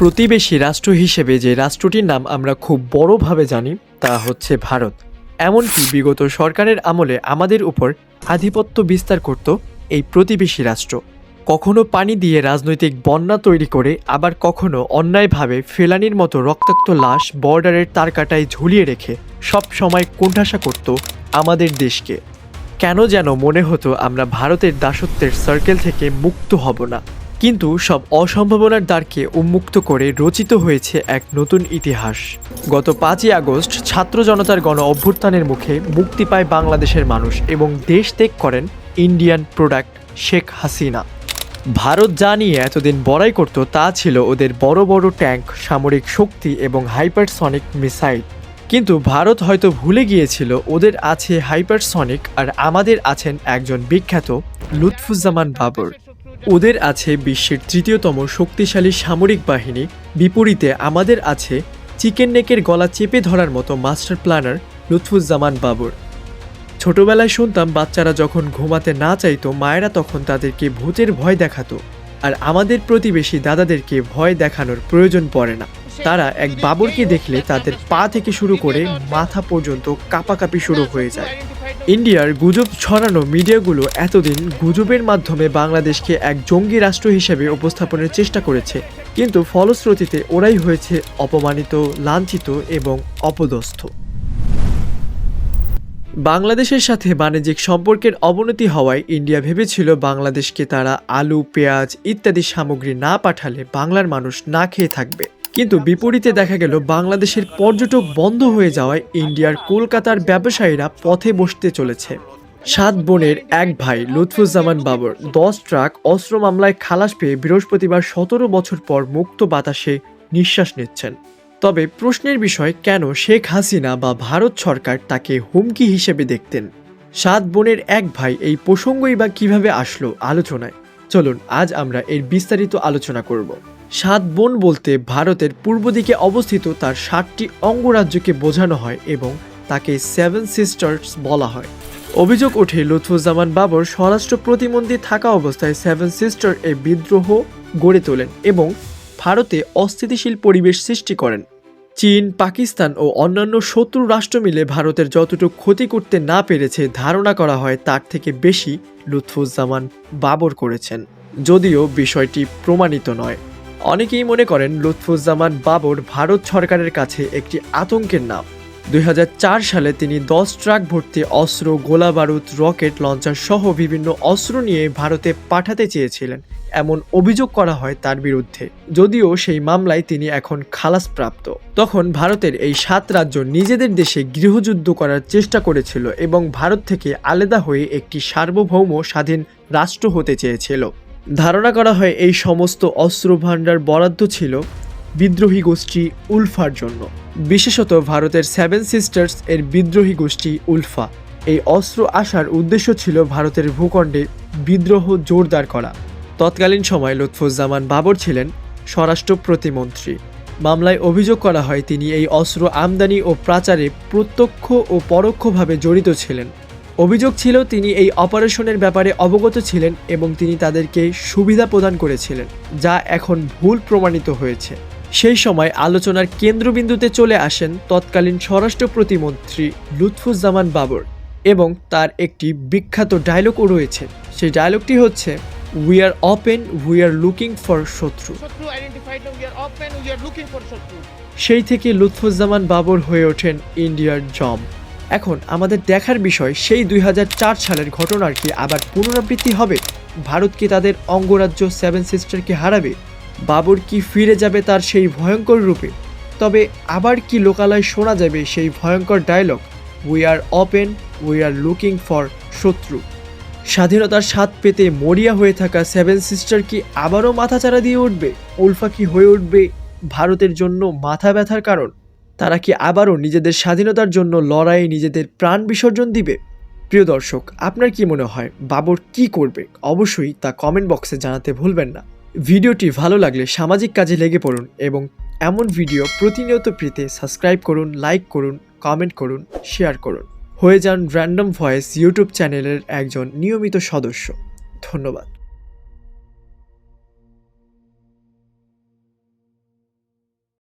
প্রতিবেশী রাষ্ট্র হিসেবে যে রাষ্ট্রটির নাম আমরা খুব বড়ভাবে জানি, তা হচ্ছে ভারত। এমনকি বিগত সরকারের আমলে আমাদের উপর আধিপত্য বিস্তার করত এই প্রতিবেশী রাষ্ট্র। কখনো পানি দিয়ে রাজনৈতিক বন্যা তৈরি করে, আবার কখনো অন্যায়ভাবে ফেলানির মতো রক্তাক্ত লাশ বর্ডারের তারকাটায় ঝুলিয়ে রেখে সব সময় কোণঠাসা করত আমাদের দেশকে। কেন যেন মনে হতো আমরা ভারতের দাসত্বের সার্কেল থেকে মুক্ত হব না। কিন্তু সব অসম্ভাবনার দ্বারকে উন্মুক্ত করে রচিত হয়েছে এক নতুন ইতিহাস। গত পাঁচই আগস্ট ছাত্র জনতার গণ অভ্যুত্থানের মুখে মুক্তি পায় বাংলাদেশের মানুষ এবং দেশ ত্যাগ করেন ইন্ডিয়ান প্রোডাক্ট শেখ হাসিনা। ভারত যা নিয়ে এতদিন বড়াই করত তা ছিল ওদের বড় বড় ট্যাঙ্ক, সামরিক শক্তি এবং হাইপারসনিক মিসাইল। কিন্তু ভারত হয়তো ভুলে গিয়েছিল ওদের আছে হাইপারসনিক আর আমাদের আছেন একজন বিখ্যাত লুৎফুজ্জামান বাবর। ওদের আছে বিশ্বের তৃতীয়তম শক্তিশালী সামরিক বাহিনী। বিপরীতে আমাদের আছে চিকেন নেকের গলা চেপে ধরার মতো মাস্টার প্ল্যানার লুৎফুজ্জামান বাবর। ছোটবেলায় শুনতাম বাচ্চারা যখন ঘুমাতে না চাইতো, মায়েরা তখন তাদেরকে ভূতের ভয় দেখাতো। আর আমাদের প্রতিবেশী দাদাদেরকে ভয় দেখানোর প্রয়োজন পড়ে না। তারা এক বাবরকে দেখলে তাদের পা থেকে শুরু করে মাথা পর্যন্ত কাঁপাকাঁপি শুরু হয়ে যায়। ইন্ডিয়ার গুজব ছড়ানো মিডিয়াগুলো এতদিন গুজবের মাধ্যমে বাংলাদেশকে এক জঙ্গি রাষ্ট্র হিসেবে উপস্থাপনের চেষ্টা করেছে। কিন্তু ফলশ্রুতিতে ওরাই হয়েছে অপমানিত, লাঞ্ছিত এবং অপদস্থ। বাংলাদেশের সাথে বাণিজ্যিক সম্পর্কের অবনতি হওয়ায় ইন্ডিয়া ভেবেছিল বাংলাদেশকে তারা আলু, পেঁয়াজ ইত্যাদি সামগ্রী না পাঠালে বাংলার মানুষ না খেয়ে থাকবে। কিন্তু বিপরীতে দেখা গেল বাংলাদেশের পর্যটক বন্ধ হয়ে যাওয়ায় ইন্ডিয়ার কলকাতার ব্যবসায়ীরা পথে বসতে চলেছে। সাত বোনের এক ভাই লুৎফুজ্জামান বাবর দশ ট্রাক অস্ত্র মামলায় খালাস পেয়ে বৃহস্পতিবার সতেরো বছর পর মুক্ত বাতাসে নিঃশ্বাস নিচ্ছেন। তবে প্রশ্নের বিষয়, কেন শেখ হাসিনা বা ভারত সরকার তাকে হুমকি হিসেবে দেখতেন? সাত বোনের এক ভাই এই প্রসঙ্গই বা কীভাবে আসলো আলোচনায়? চলুন, আজ আমরা এর বিস্তারিত আলোচনা করব। সাত বোন বলতে ভারতের পূর্ব দিকে অবস্থিত তার সাতটি অঙ্গরাজ্যকে বোঝানো হয় এবং তাকে সেভেন সিস্টার্স বলা হয়। অভিযোগ ওঠে, লুৎফুজ্জামান বাবর স্বরাষ্ট্র প্রতিমন্ত্রী থাকা অবস্থায় সেভেন সিস্টার এ বিদ্রোহ গড়ে তোলেন এবং ভারতে অস্থিতিশীল পরিবেশ সৃষ্টি করেন। চীন, পাকিস্তান ও অন্যান্য শত্রু রাষ্ট্র মিলে ভারতের যতটুকু ক্ষতি করতে না পেরেছে ধারণা করা হয়, তার থেকে বেশি লুৎফুজ্জামান বাবর করেছেন। যদিও বিষয়টি প্রমাণিত নয়। অনেকেই মনে করেন লুৎফুজ্জামান বাবর ভারত সরকারের কাছে একটি আতঙ্কের নাম। দুই হাজার চার সালে তিনি দশ ট্রাক ভর্তি অস্ত্র গোলা বারুদ রকেট লঞ্চার সহ বিভিন্ন অস্ত্র নিয়ে ভারতে পাঠাতে চেয়েছিলেন। এমন অভিযোগ করা হয় তার বিরুদ্ধে। যদিও সেই মামলায় তিনি এখন খালাসপ্রাপ্ত। তখন ভারতের এই সাত রাজ্য নিজেদের দেশে গৃহযুদ্ধ করার চেষ্টা করেছিল এবং ভারত থেকে আলাদা হয়ে একটি সার্বভৌম স্বাধীন রাষ্ট্র হতে চেয়েছিল। ধারণা করা হয় এই সমস্ত অস্ত্র ভাণ্ডার বরাদ্দ ছিল বিদ্রোহী গোষ্ঠী উলফার জন্য। বিশেষত ভারতের সেভেন সিস্টার্স এর বিদ্রোহী গোষ্ঠী উলফা। এই অস্ত্র আসার উদ্দেশ্য ছিল ভারতের ভূখণ্ডে বিদ্রোহ জোরদার করা। তৎকালীন সময় লুৎফুজ্জামান বাবর ছিলেন স্বরাষ্ট্র প্রতিমন্ত্রী। মামলায় অভিযোগ করা হয় তিনি এই অস্ত্র আমদানি ও পাচারে প্রত্যক্ষ ও পরোক্ষভাবে জড়িত ছিলেন। অভিযোগ ছিল তিনি এই অপারেশনের ব্যাপারে অবগত ছিলেন এবং তিনি তাদেরকে সুবিধা প্রদান করেছিলেন যা এখন ভুল প্রমাণিত হয়েছে। সেই সময় আলোচনার কেন্দ্রবিন্দুতে চলে আসেন তৎকালীন স্বরাষ্ট্র প্রতিমন্ত্রী লুৎফুজ্জামান বাবর এবং তার একটি বিখ্যাত ডায়লগও রয়েছে। সেই ডায়লগটি হচ্ছে we are open we are looking for শত্রু. সেই থেকে লুৎফুজ্জামান বাবর হয়ে ওঠেন ইন্ডিয়ার জম। এখন আমাদের দেখার বিষয়, সেই দুই হাজার চার সালের ঘটনার কি আবার পুনরাবৃত্তি হবে? ভারত কি তাদের অঙ্গরাজ্য সেভেন সিস্টারকে হারাবে? বাবর কি ফিরে যাবে তার সেই ভয়ঙ্কর রূপে? তবে আবার কি লোকালয় শোনা যাবে সেই ভয়ঙ্কর dialogue we are open we are looking for শত্রু। স্বাধীনতার স্বাদ পেতে মরিয়া হয়ে থাকা সেভেন সিস্টার কি আবারও মাথাচাড়া দিয়ে উঠবে? উলফা কি হয়ে উঠবে? ভারতের জন্য মাথা ব্যথার কারণ? তারা কি আবারও নিজেদের স্বাধীনতার জন্য লড়াইয়ে নিজেদের প্রাণ বিসর্জন দিবে? প্রিয় দর্শক, আপনার কি মনে হয় বাবর কি করবে? অবশ্যই তা কমেন্ট বক্সে জানাতে ভুলবেন না। ভিডিওটি ভালো লাগলে সামাজিক কাজে লেগে পড়ুন এবং এমন ভিডিও প্রতিনিয়ত পেতে সাবস্ক্রাইব করুন লাইক করুন কমেন্ট করুন শেয়ার করুন। হয়ে যান র্যান্ডম ভয়েস ইউটিউব চ্যানেলের একজন নিয়মিত সদস্য। ধন্যবাদ।